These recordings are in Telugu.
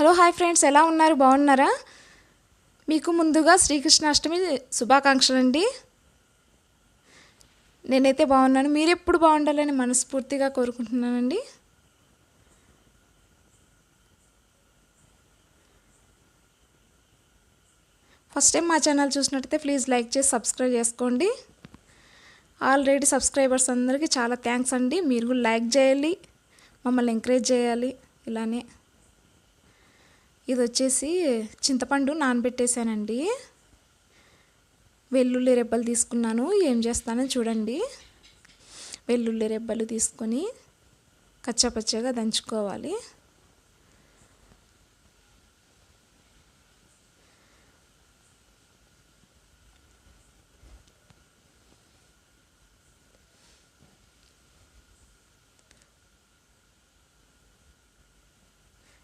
Hello hi friends. ఎలా ఉన్నారు? బాగున్నారా? మీకు ముందుగా శ్రీకృష్ణాష్టమి శుభాకాంక్షలు అండి నేనైతే బాగున్నాను. మీరు ఎప్పుడు బాగుండాలని మనస్ఫూర్తిగా కోరుకుంటున్నానండి. ఫస్ట్ టైం మా ఛానల్ చూసినట్టయితే ప్లీజ్ లైక్ చేసి సబ్స్క్రైబ్ చేసుకోండి. ఆల్రెడీ సబ్స్క్రైబర్స్ అందరికీ చాలా థ్యాంక్స్ అండి. మీరు కూడా లైక్ చేయాలి. మమ్మల్ని ఎంకరేజ్ చేయాలి. ఇలానే. ఇది వచ్చేసి చింతపండు నానబెట్టేశానండి. వెల్లుల్లి రెబ్బలు తీసుకున్నాను. ఏం చేస్తానో చూడండి. వెల్లుల్లి రెబ్బలు తీసుకొని కచ్చపచ్చగా దంచుకోవాలి.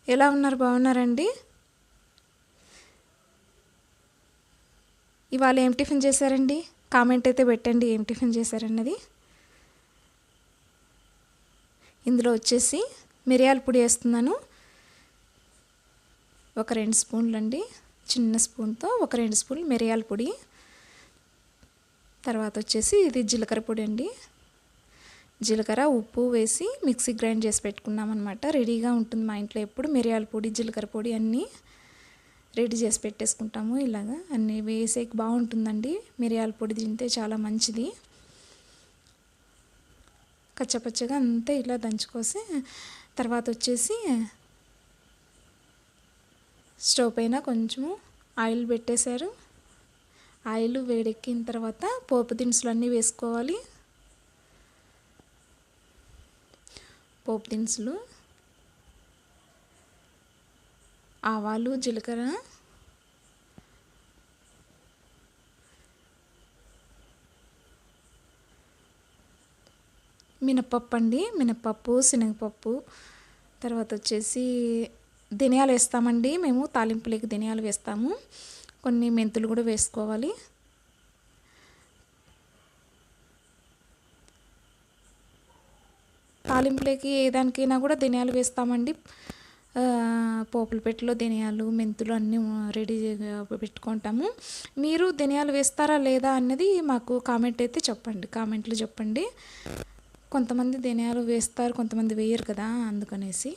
ఎలా ఉన్నారు? బాగున్నారండి? ఇవాళ ఏం టిఫిన్ చేశారండి? కామెంట్ అయితే పెట్టండి ఏం టిఫిన్ చేశారన్నది. ఇందులో వచ్చేసి మిరియాల పొడి వేస్తున్నాను. ఒక రెండు స్పూన్లు అండి చిన్న స్పూన్తో ఒక రెండు స్పూన్లు మిరియాల పొడి. తర్వాత వచ్చేసి ఇది జీలకర్ర పొడి అండి. జీలకర్ర ఉప్పు వేసి మిక్సీ గ్రైండ్ చేసి పెట్టుకున్నాం అనమాట రెడీగా ఉంటుంది మా ఇంట్లో ఎప్పుడు. మిరియాల పొడి జీలకర్ర పొడి అన్నీ రెడీ చేసి పెట్టేసుకుంటాము ఇలాగా. అన్నీ వేసేకి బాగుంటుందండి. మిరియాల పొడి తింటే చాలా మంచిది. కచ్చపచ్చగా అంతా ఇలా దంచుకోసి తర్వాత వచ్చేసి స్టవ్ పైన కొంచెము ఆయిల్ పెట్టేశారు. ఆయిల్ వేడెక్కిన తర్వాత పోపు దినుసులు అన్నీ వేసుకోవాలి. పోపు దినుసులు ఆవాలు జీలకర్ర మినప్పప్పు అండి. మినప్పప్పు శనగపప్పు. తర్వాత వచ్చేసి ధనియాలు వేస్తామండి. మేము తాలింపులకి ధనియాలు వేస్తాము. కొన్ని మెంతులు కూడా వేసుకోవాలి. తాలింపులకి ఏ దానికైనా కూడా ధనియాలు వేస్తామండి. పోపుల పెట్టెలో ధనియాలు మెంతులు అన్నీ రెడీ పెట్టుకుంటాము. మీరు ధనియాలు వేస్తారా లేదా అన్నది మాకు కామెంట్ అయితే చెప్పండి. కామెంట్లు చెప్పండి. కొంతమంది ధనియాలు వేస్తారు కొంతమంది వేయరు కదా అందుకనేసి.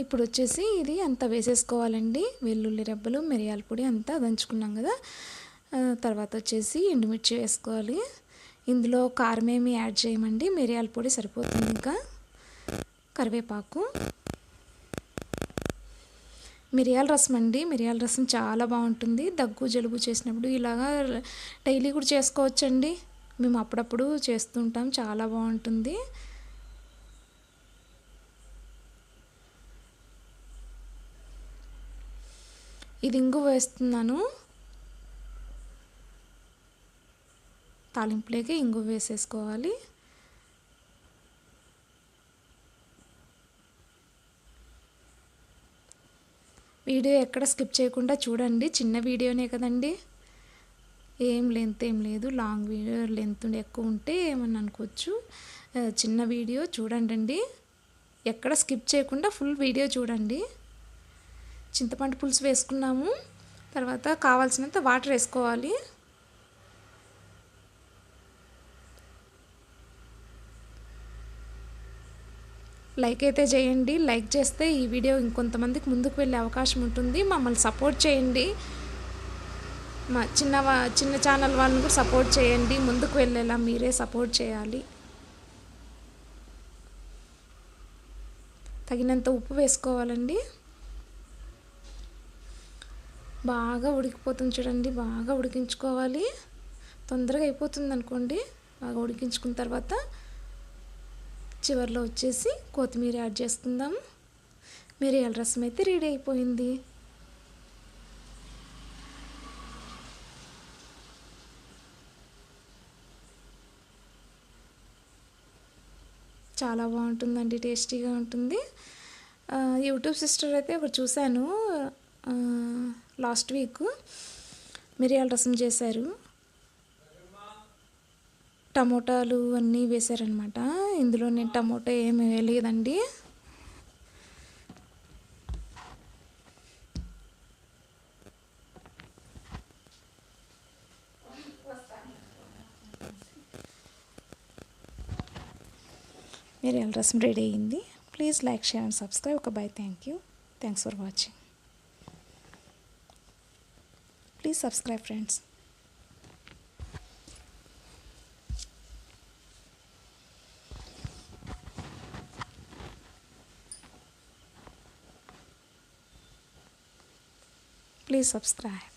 ఇప్పుడు వచ్చేసి ఇది అంతా వేసేసుకోవాలండి. వెల్లుల్లి రెబ్బలు మిరియాల పొడి అంతా దంచుకున్నాం కదా. తర్వాత వచ్చేసి ఎండుమిర్చి వేసుకోవాలి. ఇందులో కారం ఏమి యాడ్ చేయమండి. మిరియాల పొడి సరిపోతుంది ఇంకా. కరివేపాకు. మిరియాల రసం అండి. మిరియాల రసం చాలా బాగుంటుంది. దగ్గు జలుబు చేసినప్పుడు ఇలాగా డైలీ కూడా చేసుకోవచ్చండి. మేము అప్పుడప్పుడు చేస్తుంటాం. చాలా బాగుంటుంది. ఇది ఇంగు వేస్తున్నాను. తాలింపులోకి ఇంగు వేసేసుకోవాలి. వీడియో ఎక్కడ స్కిప్ చేయకుండా చూడండి. చిన్న వీడియోనే కదండి. ఏం లెంత్ ఏం లేదు. లాంగ్ వీడియో లెంత్ ఎక్కువ ఉంటే ఏమని అనుకోవచ్చు. చిన్న వీడియో చూడండి ఎక్కడ స్కిప్ చేయకుండా ఫుల్ వీడియో చూడండి. చింతపండు పులుసు వేసుకున్నాము. తర్వాత కావాల్సినంత వాటర్ వేసుకోవాలి. లైక్ అయితే చేయండి లైక్ చేస్తే ఈ వీడియో ఇంకొంతమందికి ముందుకు వెళ్ళే అవకాశం ఉంటుంది. మమ్మల్ని సపోర్ట్ చేయండి. మా చిన్న చిన్న ఛానల్ వాళ్ళని కూడా సపోర్ట్ చేయండి. ముందుకు వెళ్ళేలా మీరే సపోర్ట్ చేయాలి. తగినంత ఉప్పు వేసుకోవాలండి. బాగా ఉడికిపోతుంది చూడండి బాగా ఉడికించుకోవాలి. తొందరగా అయిపోతుంది అనుకోండి బాగా ఉడికించుకున్న తర్వాత చివరిలో వచ్చేసి కొత్తిమీర యాడ్ చేసుకుందాం మిరియాల రసం అయితే రెడీ అయిపోయింది. చాలా బాగుంటుందండి టేస్టీగా ఉంటుంది. యూట్యూబ్ సిస్టర్ అయితే ఒకటి చూశాను లాస్ట్ వీక్ మిరియాల రసం చేశారు. టమోటాలు అన్నీ వేశారనమాట ఇందులో నేను టమోటా ఏమి వేయలేదండి. మిరియాల రసం రెడీ అయ్యింది. Please like share and subscribe. ఒక bye. Thank you. Thanks for watching. Please subscribe friends. Please subscribe